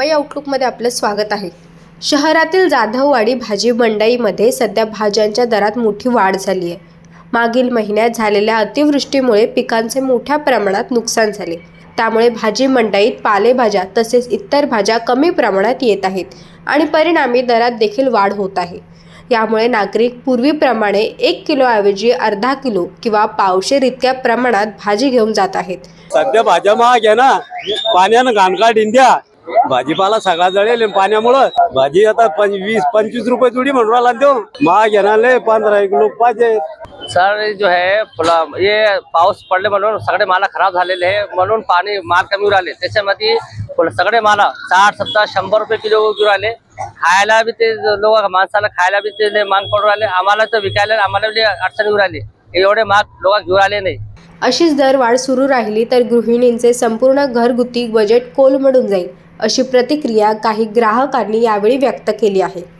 मुंबई आउटलुकमध्ये आपलं स्वागत आहे. शहरातील जाधववाडी भाजी मंडईमध्ये सध्या भाज्यांच्या दरात मोठी वाढ झाली आहे मागील महिन्यात झालेल्या अतिवृष्टीमुळे पिकांचे मोठ्या प्रमाणात नुकसान झाले. त्यामुळे भाजी मंडईत पालेभाज्या तसेच इतर भाज्या कमी प्रमाणात येत आहेत आणि परिणामी दरात देखील वाढ होत आहे. यामुळे नागरिक पूर्वीप्रमाणे एक किलोऐवजी अर्धा किलो किंवा पावशेर इतक्या प्रमाणात भाजी घेऊन जात आहेत. सध्या भाज्या महाग आहे ना. पाण्यानं घाणकाट इंडिया. भाजीपाला सगळा जळेल पाण्यामुळं. भाजी आता वीस पंचवीस रुपये जुडी म्हणून राहिला तो महाग लय पंधरा किलो पाहिजे. सर जो आहे फुला- हे पाऊस पडले म्हणून सगळे माला खराब झालेले आहे. म्हणून पाणी माल कमी राहिले. त्याच्यामध्ये सगळे माला साठ सत्तर शंभर रुपये किलो घेऊन राहिले. खायला बी ते लोक माणसाला खायला बी ते महाग पडून राहिले. आम्हाला तर विकायला आम्हाला अडचण येऊ राहिली. एवढे महाग लोक घेऊन आले नाही. अशीच दरवाढ सुरू राहिली तर गृहिणींचे संपूर्ण घरगुती बजेट कोलमडून जाईल. अशी प्रतिक्रिया काही ग्राहकांनी यावेळी व्यक्त केली आहे.